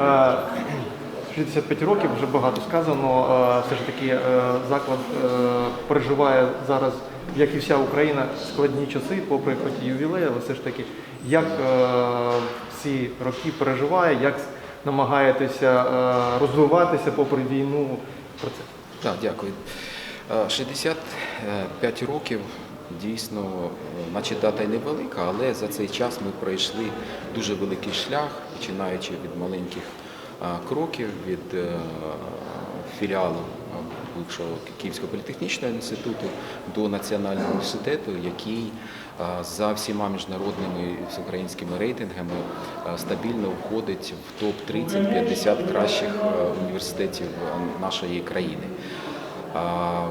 Е, 65 років вже багато сказано. Е, Все ж таки е, заклад е, переживає зараз, як і вся Україна, складні часи, попри хоч і ювілей, але все ж таки, як е, ці роки переживає, як намагаєтеся е, розвиватися попри війну. Про це. Так, дякую. Е, 65 років дійсно, е, наче дата й невелика, але за цей час ми пройшли дуже великий шлях, починаючи від маленьких кроків, від е, філіалу бившого Київського політехнічного інституту до Національного університету, який за всіма міжнародними і всеукраїнськими рейтингами стабільно входить в топ-30-50 кращих е, університетів е, нашої країни.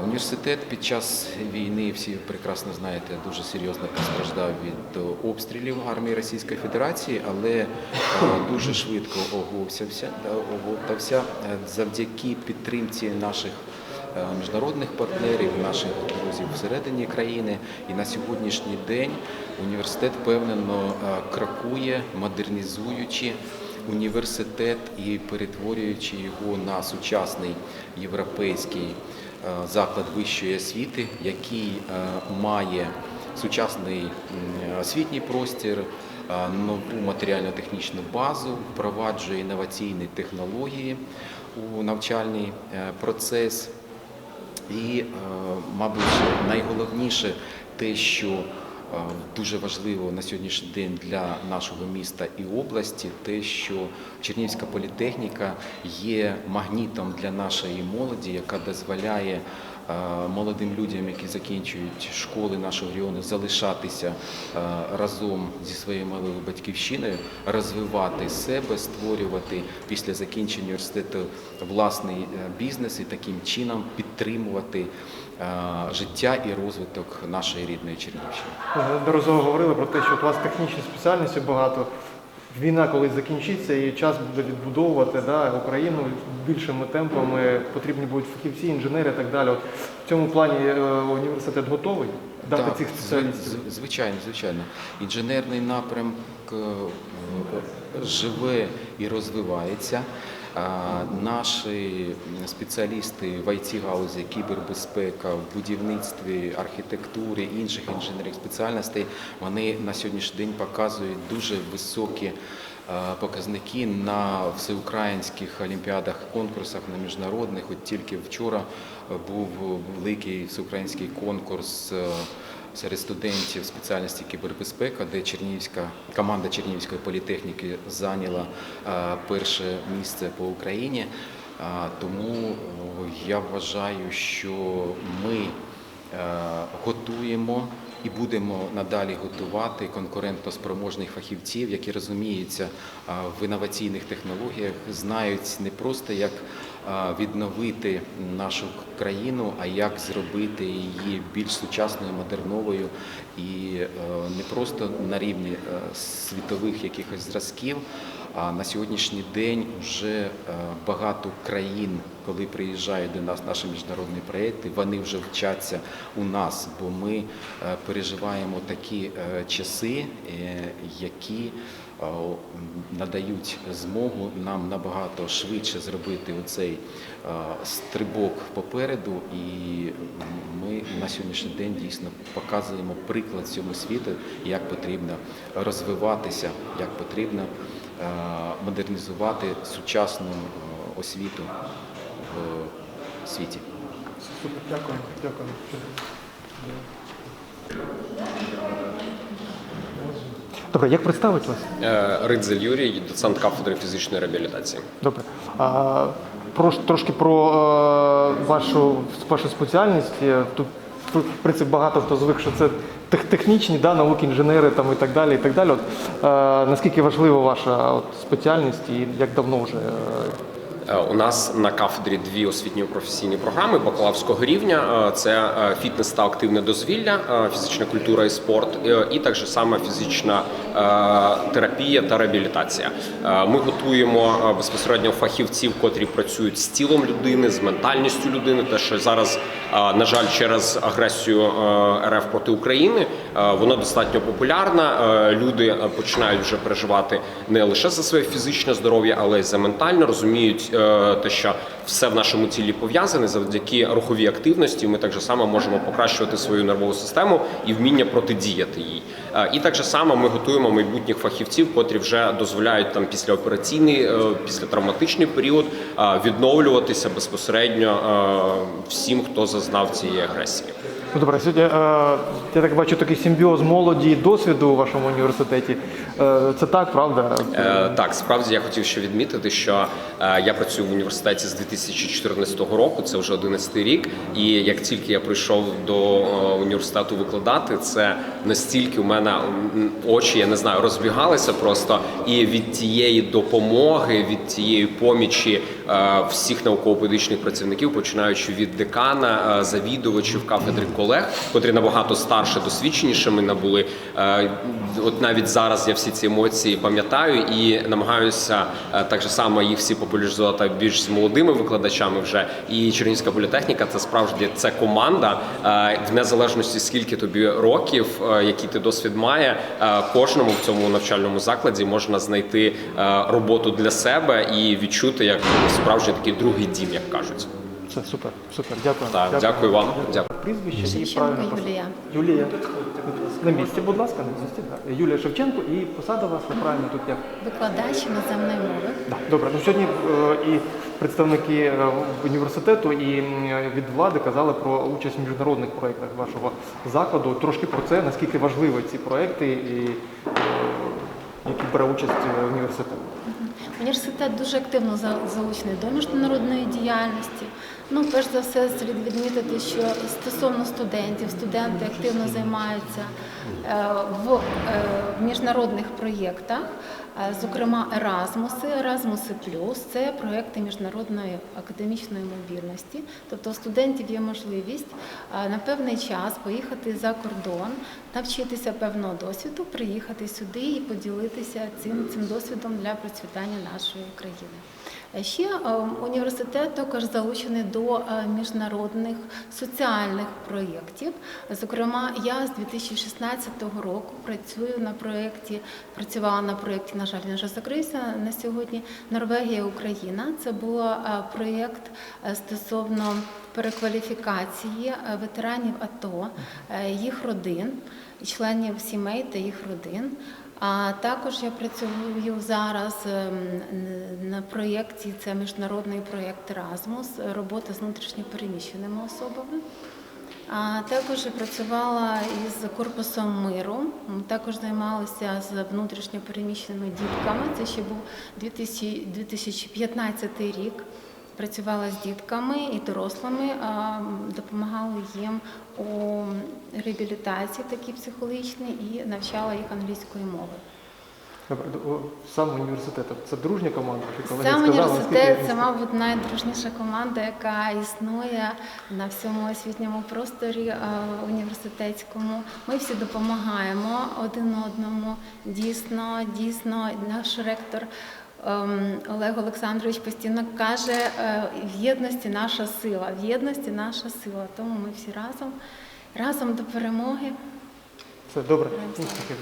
Університет під час війни, всі прекрасно знаєте, дуже серйозно постраждав від обстрілів армії Російської Федерації, але дуже швидко оговтався, е, завдяки підтримці наших е, міжнародних партнерів, наших друзів всередині країни. І на сьогоднішній день університет впевнено е, крокує, модернізуючи університет і перетворюючи його на сучасний європейський заклад вищої освіти, який е, має сучасний освітній простір, е, нову матеріально-технічну базу, впроваджує інноваційні технології у навчальний е, процес. І, е, мабуть, найголовніше те, що е, дуже важливо на сьогоднішній день для нашого міста і області, те, що Чернівська політехніка є магнітом для нашої молоді, яка дозволяє е, молодим людям, які закінчують школи нашого регіону, залишатися е, разом зі своєю малою батьківщиною, розвивати себе, створювати після закінчення університету власний е, бізнес і таким чином підтримувати е, життя і розвиток нашої рідної Чернігівщини. Ви Неодноразово говорили про те, що у вас технічні спеціальності багато. Війна колись закінчиться і час буде відбудовувати да, Україну більшими темпами. Потрібні будуть фахівці, інженери і так далі. От в цьому плані е, університет готовий дати Так, цих спеціалістів. зв- Звичайно, звичайно. Інженерний напрямок е, живе і розвивається. Наші спеціалісти в it галузі кібербезпека, в будівництві, архітектурі, інших інженерних спеціальностей, вони на сьогоднішній день показують дуже високі показники на всеукраїнських олімпіадах, конкурсах, на міжнародних. От тільки вчора був великий всеукраїнський конкурс серед студентів спеціальності кібербезпека, де Чернігівська команда Чернігівської політехніки зайняла е, перше місце по Україні. Тому я вважаю, що ми е, готуємо і будемо надалі готувати конкурентоспроможних фахівців, які розуміються в інноваційних технологіях, знають не просто як відновити нашу країну, а як зробити її більш сучасною, модерновою і е, не просто на рівні е, світових якихось зразків. А на сьогоднішній день вже е, багато країн, коли приїжджають до нас наші міжнародні проєкти, вони вже вчаться у нас, бо ми е, переживаємо такі е, часи, які надають змогу нам набагато швидше зробити оцей стрибок попереду, і ми на сьогоднішній день дійсно показуємо приклад всьому світу, як потрібно розвиватися, як потрібно модернізувати сучасну е, освіту в світі. Супер, дякую, дякую. Добре, як представити вас? Е, Ридзель Юрій, доцент кафедри фізичної реабілітації. Добре. А, про, трошки про е, вашу, вашу спеціальність. Е, Тут, в принципі, багато хто звик, що це технічні да, науки, інженери там, і так далі. І так далі. От, е, наскільки важлива ваша от, спеціальність і як давно вже? е, Е, У нас на кафедрі дві освітньо-професійні програми бакалаврського рівня. Е, Це фітнес та активне дозвілля, фізична культура і спорт, і так же саме фізична терапія та реабілітація. Ми готуємо безпосередньо фахівців, котрі працюють з тілом людини, з ментальністю людини. Те, що зараз, на жаль, через агресію РФ проти України, вона достатньо популярна. Люди починають вже переживати не лише за своє фізичне здоров'я, але й за ментальне. Розуміють е, те, що все в нашому тілі пов'язане завдяки руховій активності. Ми так же само можемо покращувати свою нервову систему і вміння протидіяти їй. Е, І так же само ми готуємо майбутніх фахівців, котрі вже дозволяють там післяопераційний, е, післятравматичний період е, відновлюватися безпосередньо всім, хто зазнав цієї агресії. Ну, добре, сьогодні е, я так бачу такий симбіоз молоді і досвіду у вашому університеті. Е, це так, правда? Е, Так, справді я хотів ще відмітити, що я працюю в університеті з 2014 року, це вже 11 рік. І як тільки я прийшов до університету викладати, це настільки у мене очі, я не знаю, розбігалися просто і від тієї допомоги, від тієї помічі всіх науково-педагогічних працівників, починаючи від декана, завідувачів кафедри колег, котрі набагато старше, досвідченішими мене були. Е, От навіть зараз я всі ці емоції пам'ятаю і намагаюся е, так же само їх всі популяризувати більш з молодими викладачами вже. І Чернігівська політехніка це справді це команда. Е, В незалежності скільки тобі років, який ти досвід має, кожному в цьому навчальному закладі можна знайти роботу для себе і відчути як справжній такий другий дім, як кажуть. Це супер, супер. Дякую. Так, дякую вам. Дякую. Прізвище і Шевченко правильно. пос- Юлія. Юлія. На місці, будь ласка, на місці. так. Юлія Шевченко і посада вас правильно тут як? Викладач іноземної мови. Да, Добре, ну сьогодні е, і представники е, університету і м, від влади казали про участь в міжнародних проєктах вашого закладу. Трошки про це, наскільки важливі ці проєкти і е, які бере участь е, університет. Університет дуже активно за- залучений до міжнародної діяльності. Ну, перш за все, слід відмітити, що стосовно студентів, студенти активно займаються е, в, е, міжнародних проєктах, Е, зокрема Еразмуси, Еразмуси Плюс це проєкти міжнародної академічної мобільності. Тобто студентів є можливість на певний час поїхати за кордон, навчитися певного досвіду, приїхати сюди і поділитися цим, цим досвідом для процвітання нашої країни. Е, Ще е, університет також залучений до е, міжнародних соціальних проєктів. Зокрема, я з 2016 року працюю на проєкті, працювала на проєкті, на жаль, він вже закрився на сьогодні. Норвегія Україна. Це був проєкт стосовно перекваліфікації е, ветеранів АТО, е, їх родин, членів сімей та їх родин. А також я працюю зараз ем, на проєкті, це міжнародний проєкт Erasmus, робота з внутрішньопереміщеними особами. А також працювала із корпусом миру. Також займалася з внутрішньопереміщеними дітками. Це ще був 2015 рік. Працювала з дітками і дорослими, допомагала їм у реабілітації такій психологічній і навчала їх англійської мови. Сам університет це дружня команда? Чи Сам університет це, мабуть, найдружніша команда, яка існує на всьому освітньому просторі університетському. Ми всі допомагаємо один одному. Дійсно, дійсно, наш ректор. Ем, Олег Олександрович постійно каже, е, в єдності наша сила, в єдності наша сила. Тому ми всі разом, разом до перемоги. Все добре.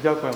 Дякую.